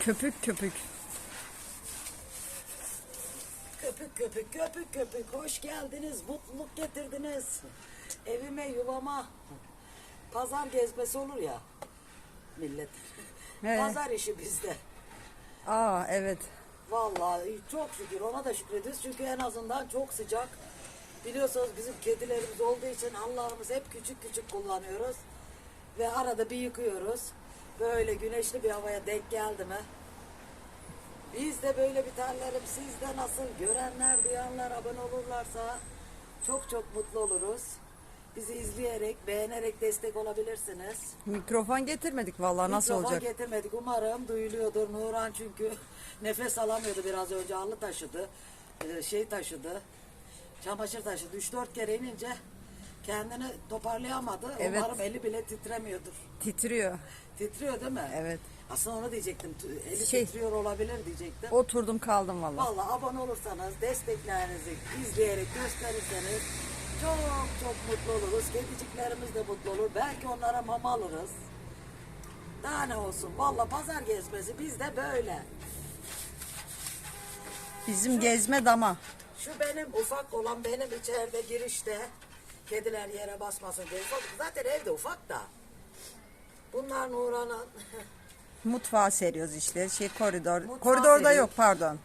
Köpük köpük. Köpük köpük köpük köpük. Hoş geldiniz mutluluk getirdiniz. Evime yuvama. Pazar gezmesi olur ya millet. He. pazar işi bizde. Aa evet. vallahi çok şükür ona da şükrediyoruz çünkü en azından çok sıcak. Biliyorsunuz bizim kedilerimiz olduğu için Allah'ımız hep küçük küçük kullanıyoruz. Ve arada bir yıkıyoruz böyle güneşli bir havaya denk geldi mi Biz de böyle bir tanelerim siz de nasıl görenler duyanlar abone olurlarsa çok çok mutlu oluruz. Bizi izleyerek beğenerek destek olabilirsiniz. Mikrofon getirmedik vallahi nasıl Mikrofon olacak? getirmedik umarım duyuluyordur. Nuran çünkü nefes alamıyordu biraz önce halı taşıdı. Ee, şey taşıdı. Çamaşır taşıdı. 3-4 kere inince kendini toparlayamadı. Evet. Umarım eli bile titremiyordur. Titriyor. Titriyor değil mi? Evet. Aslında onu diyecektim. Eli Şey- titriyor olabilir diyecektim. Oturdum kaldım vallahi. Vallahi abone olursanız, desteklerinizi izleyerek gösterirseniz çok çok mutlu oluruz. Kediciklerimiz de mutlu olur. Belki onlara mama alırız. Daha ne olsun. Vallahi pazar gezmesi bizde böyle. Bizim gezme dama. Şu benim ufak olan benim içeride girişte kediler yere basmasın diye. Zaten evde ufak da. Bunlar Nuran'ın Mutfağa seriyoruz işte. Şey koridor. Mutfağa Koridorda seriyoruz. yok pardon.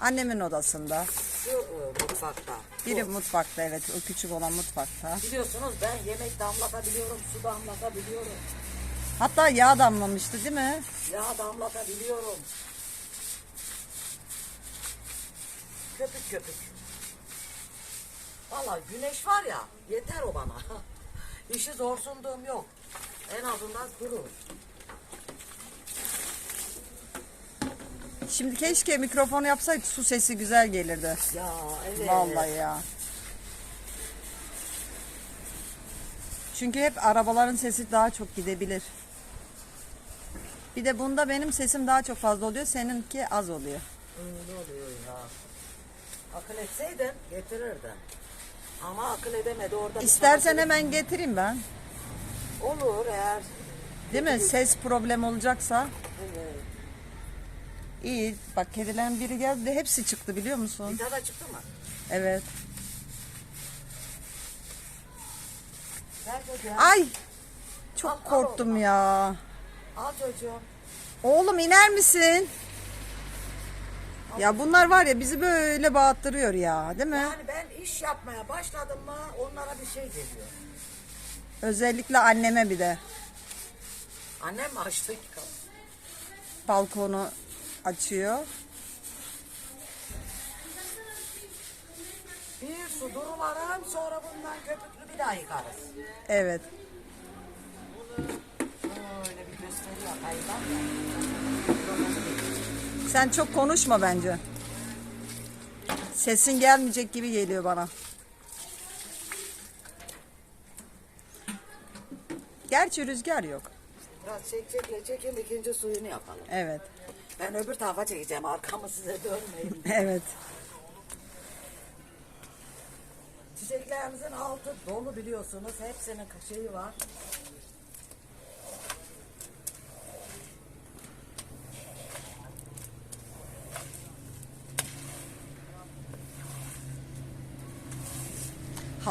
Annemin odasında. şu e, mutfakta. Biri Bu. mutfakta evet. O küçük olan mutfakta. Biliyorsunuz ben yemek damlatabiliyorum, su damlatabiliyorum. Hatta yağ damlamıştı değil mi? Yağ damlatabiliyorum. Köpük köpük. Valla güneş var ya yeter o bana. İşi zor sunduğum yok. En azından kurur. Şimdi keşke mikrofonu yapsaydık su sesi güzel gelirdi. Ya evet. Vallahi ya. Çünkü hep arabaların sesi daha çok gidebilir. Bir de bunda benim sesim daha çok fazla oluyor. Seninki az oluyor. Öyle oluyor ya. Akıl etseydin getirirdin. Ama akıl edemedi orada. bir İstersen hemen getireyim ben. Olur eğer. Değil mi? Ses problem olacaksa. Evet. iyi. Bak kedilerin biri geldi. Hepsi çıktı biliyor Bir musun? daha da çıktı mı? Evet. Ver çocuğa. Ay! Çok korktum ya. Al çocuğum. Oğlum iner misin? Ya bunlar var ya bizi böyle bağıttırıyor ya, değil mi? Yani ben iş yapmaya başladım mı onlara bir şey geliyor. Özellikle anneme bir de Annem açtı ki balkonu açıyor. Bir su durularım sonra bundan köpüklü bir daha yıkarız. Evet. Öyle bir gösteriyor hayvan. Sen çok konuşma bence. Sesin gelmeyecek gibi geliyor bana. Gerçi rüzgar yok. Biraz çek çekle çekin ikinci suyunu yapalım. Evet. Ben öbür tarafa çekeceğim arkamı size dönmeyin. Evet. Çiçeklerimizin altı dolu biliyorsunuz. Hepsinin şeyi var.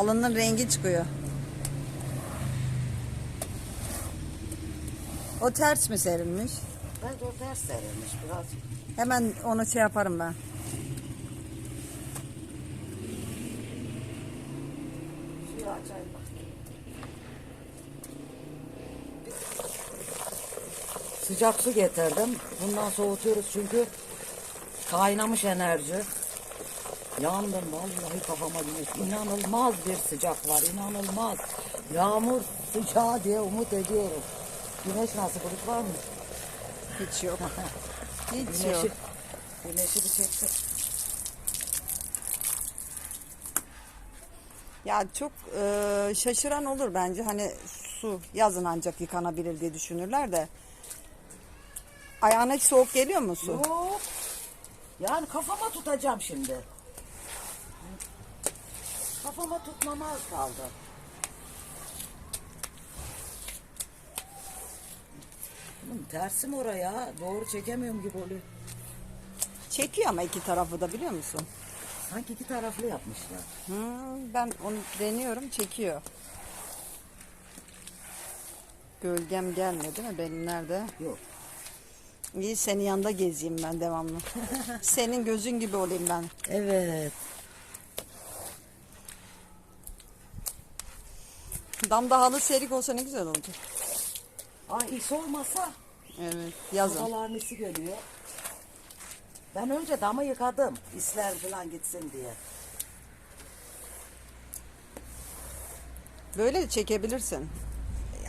Halının rengi çıkıyor. O ters mi serilmiş? Bence o ters serilmiş biraz. Hemen onu şey yaparım ben. Suyu açayım bak. Sıcak su getirdim. Bundan soğutuyoruz çünkü kaynamış enerji. Yandım vallahi kafama güneş. İnanılmaz bir sıcak var. inanılmaz. Yağmur sıcağı diye umut ediyorum. Güneş nasıl bulut var mı? Hiç yok. Hiç Güneşi, yok. güneşi bir çeksin. Ya çok e, şaşıran olur bence. Hani su yazın ancak yıkanabilir diye düşünürler de. Ayağına hiç soğuk geliyor mu su? Yok. Yani kafama tutacağım şimdi. Kafama tutmama az kaldı. Oğlum tersi mi oraya? Doğru çekemiyorum gibi oluyor. Çekiyor ama iki tarafı da biliyor musun? Sanki iki taraflı yapmışlar. Hmm, ben onu deniyorum çekiyor. Gölgem gelmiyor değil mi? Benim nerede? Yok. İyi senin yanında gezeyim ben devamlı. Senin gözün gibi olayım ben. Evet. Damda halı serik olsa ne güzel olacak. Ay iş olmasa Evet yazın. havalar nesi geliyor. Ben önce damı yıkadım. İsler falan gitsin diye. Böyle de çekebilirsin.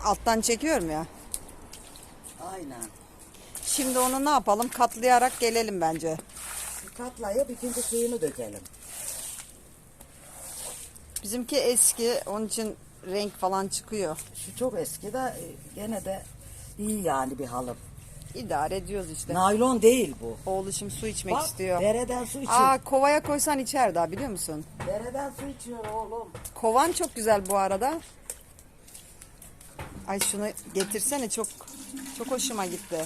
Alttan çekiyorum ya. Aynen. Şimdi onu ne yapalım? Katlayarak gelelim bence. Bir katlayıp ikinci suyunu dökelim. Bizimki eski onun için renk falan çıkıyor. Şu çok eski de e, gene de iyi yani bir halı. İdare ediyoruz işte. Naylon değil bu. Oğlu şimdi su içmek Bak istiyor. dereden su içiyor. Aa kovaya koysan içer daha biliyor musun? Dereden su içiyor oğlum. Kovan çok güzel bu arada. Ay şunu getirsene çok çok hoşuma gitti.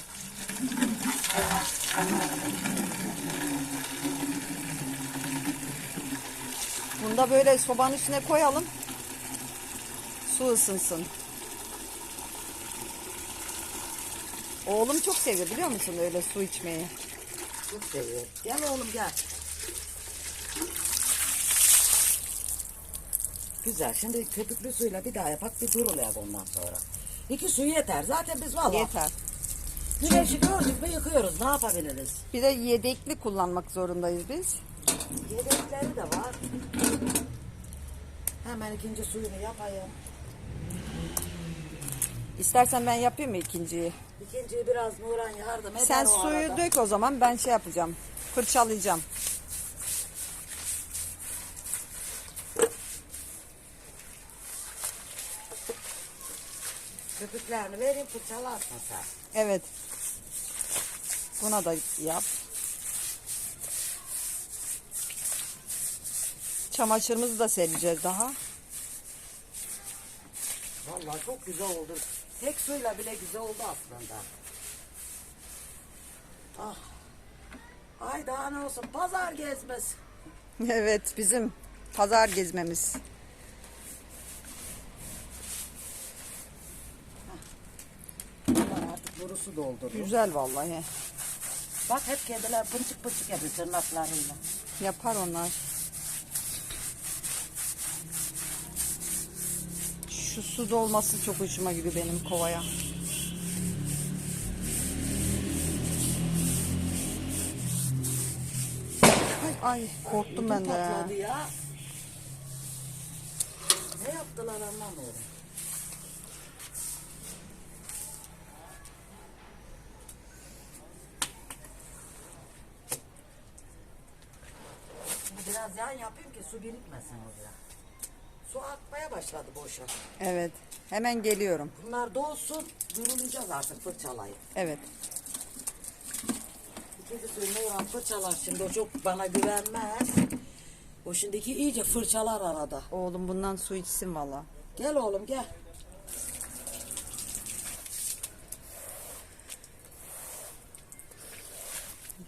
Bunu da böyle sobanın üstüne koyalım. Su ısınsın. Oğlum çok seviyor biliyor musun öyle su içmeyi. Çok seviyor. Gel oğlum gel. Güzel. Şimdi köpüklü suyla bir daha yapak bir durulayak ondan sonra. İki suyu yeter. Zaten biz valla Yeter. güneşi gördük mü yıkıyoruz. Ne yapabiliriz? Bir de yedekli kullanmak zorundayız biz. Yedekleri de var. Hemen ikinci suyunu yapayım. İstersen ben yapayım mı ikinciyi? İkinciyi biraz Nuran yardım eder Sen o suyu arada. dök o zaman ben şey yapacağım. Fırçalayacağım. Köpüklerini vereyim fırçalarsın sen. Evet. Buna da yap. Çamaşırımızı da sereceğiz daha. Vallahi çok güzel oldu. Tek suyla bile güzel oldu aslında. Ah. Ay daha ne olsun pazar gezmesi. Evet bizim pazar gezmemiz. Bunlar artık borusu dolduruyor. Güzel vallahi. Bak hep kediler pınçık pınçık yapıyor tırnaklarıyla. Yapar onlar. Şu su dolması çok hoşuma gidiyor benim kovaya. Ay, ay korktum ben de. ya. Patladı ya. Ne yaptılar anlamıyorum. Biraz yan yapayım ki su birikmesin oraya. Su akmaya başladı boşa. Evet. Hemen geliyorum. Bunlar dolsun, durulayacağız artık fırçalayıp. Evet. İkinci suyunu fırçalar şimdi o çok bana güvenmez. O şimdiki iyice fırçalar arada. Oğlum bundan su içsin valla. Gel oğlum gel.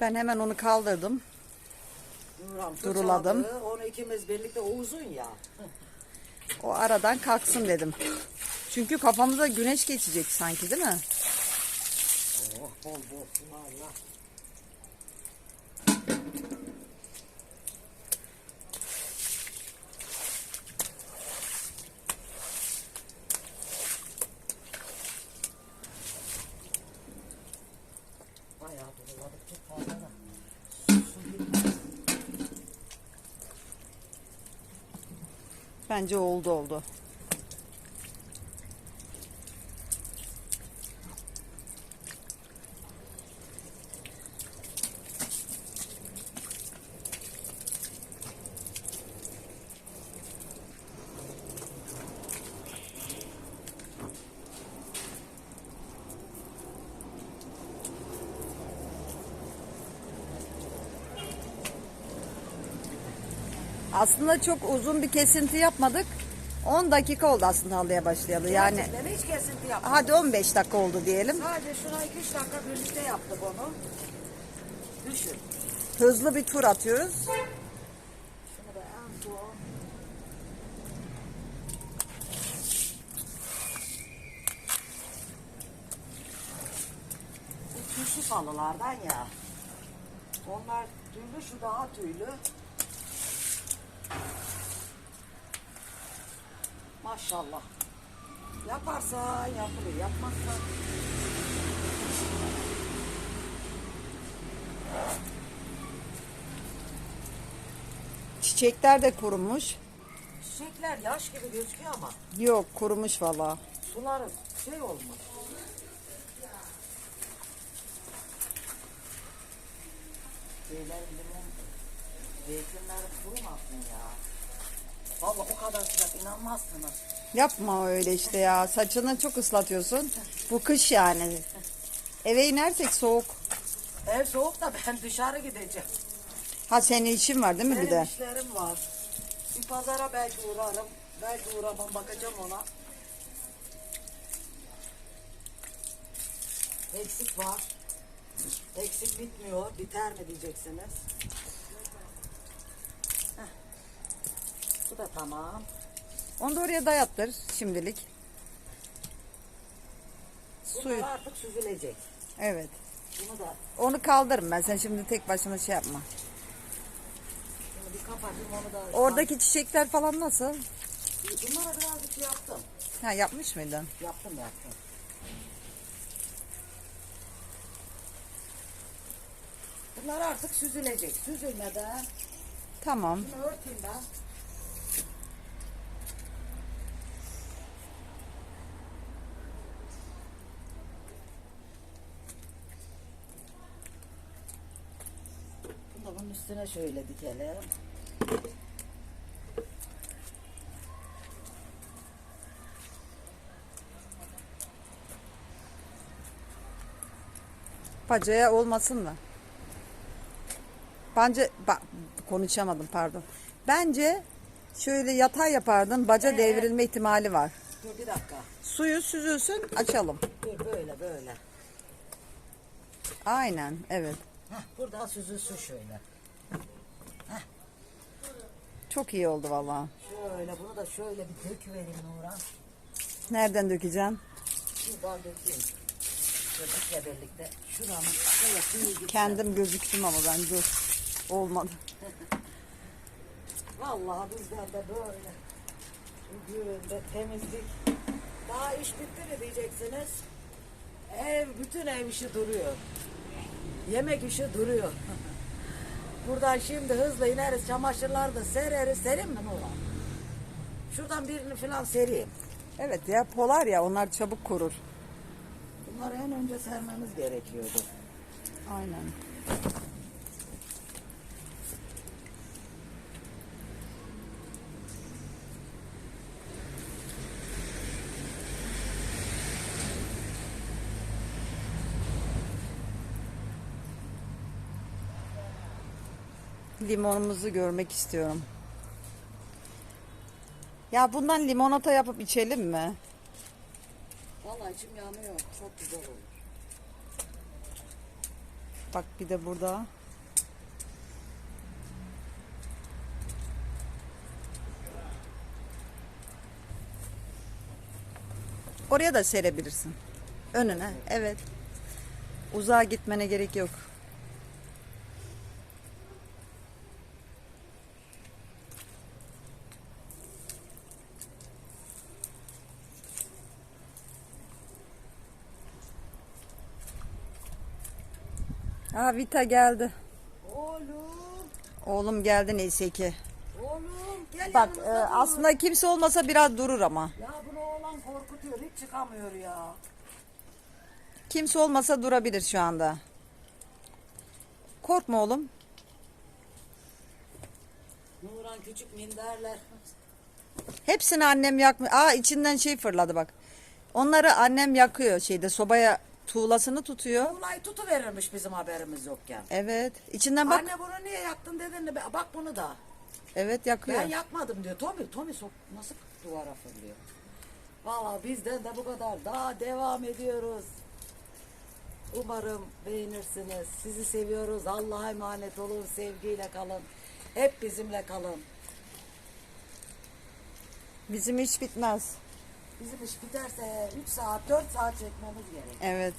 Ben hemen onu kaldırdım. Nurhan Duruladım. Onu ikimiz birlikte o uzun ya. O aradan kalksın dedim. Çünkü kafamıza güneş geçecek sanki değil mi? Oh bol bol valla. Bayağı duruladık çok fazla da. Su girmez. Bence oldu oldu. Aslında çok uzun bir kesinti yapmadık. 10 dakika oldu aslında halıya başlayalı. Yani Gerçekten hiç kesinti yapmadım. hadi 15 dakika oldu diyelim. Sadece şuna 2-3 dakika birlikte yaptık onu. Düşün. Hızlı bir tur atıyoruz. Şunu da en son. Bu tüysü falılardan ya. Onlar tüylü, şu daha tüylü. Maşallah. Yaparsa yapılır, yapmazsa Çiçekler de kurumuş. çiçekler yaş gibi gözüküyor ama Yok kurumuş valla. suları şey olmuş. Şeyler limon, zeytinler kurumasın ya. Valla o kadar sıcak inanmazsınız. Yapma öyle işte ya. Saçını çok ıslatıyorsun. Bu kış yani. Eve inersek soğuk. Ev soğuk da ben dışarı gideceğim. Ha senin işin var değil mi bir Benim de? işlerim var. Bir pazara belki uğrarım. Belki uğramam bakacağım ona. Eksik var. Eksik bitmiyor. Biter mi diyeceksiniz. Heh. Bu da tamam. Onu da oraya dayattır şimdilik. Bunlar Suyu. artık süzülecek. Evet. Bunu da Onu kaldırırım ben. Sen şimdi tek başına şey yapma. bir kapatayım onu da. Oradaki çiçekler falan nasıl? Bunlara birazcık yaptım. Ha yapmış mıydın? Yaptım yaptım. Bunlar artık süzülecek. Süzülmeden Tamam. bunu örteyim ben. Bunun üstüne şöyle dikelim. Bacaya olmasın da. Bence ba- konuşamadım pardon. Bence şöyle yatay yapardın. Baca Ee? devrilme ihtimali var. Dur bir dakika. Suyu süzülsün açalım. Dur böyle böyle. Aynen evet. Heh, buradan süzülsün şöyle. Çok iyi oldu vallahi. Şöyle bunu da şöyle bir döküvereyim Nurhan. Nereden dökeceğim? Şuradan dökeyim. Çocukla birlikte. Şuranın şöyle. Kendim gözüktüm ama ben dur. Olmadı. Vallahi bizden de böyle. Bugün de temizlik. Daha iş bitti mi diyeceksiniz. Ev, bütün ev işi duruyor. Yemek işi duruyor. Buradan şimdi hızla ineriz, çamaşırları da sereriz. Serin mi Nurhan? Şuradan birini falan sereyim. Evet ya polar ya onlar çabuk kurur. Bunları en önce sermemiz gerekiyordu. Aynen. Limonumuzu görmek istiyorum. Ya bundan limonata yapıp içelim mi? Vallahi içim yanıyor. Çok güzel olur. Bak bir de burada. Oraya da serebilirsin. Önüne. Evet. Uzağa gitmene gerek yok. Aa Vita geldi. Oğlum, Oğlum geldi neyse ki. oğlum gel Bak e, yanımıza dur. aslında kimse olmasa biraz durur ama. Ya bunu oğlan korkutuyor. Hiç çıkamıyor ya. Kimse olmasa durabilir şu anda. Korkma oğlum. Nuran küçük minderler. Hepsini annem yakmıyor. Aa içinden şey fırladı bak. Onları annem yakıyor şeyde sobaya tuğlasını tutuyor. Olay tutuverirmiş bizim haberimiz yokken. Evet. İçinden bak. Anne bunu niye yaktın dedin de bak bunu da. Evet yakıyor. Ben yakmadım diyor. Tommy, Tommy sok nasıl duvara fırlıyor. Valla bizden de bu kadar. Daha devam ediyoruz. Umarım beğenirsiniz. Sizi seviyoruz. Allah'a emanet olun. Sevgiyle kalın. Hep bizimle kalın. Bizim iş bitmez. Bizim iş biterse 3 saat 4 saat çekmemiz gerek. Evet.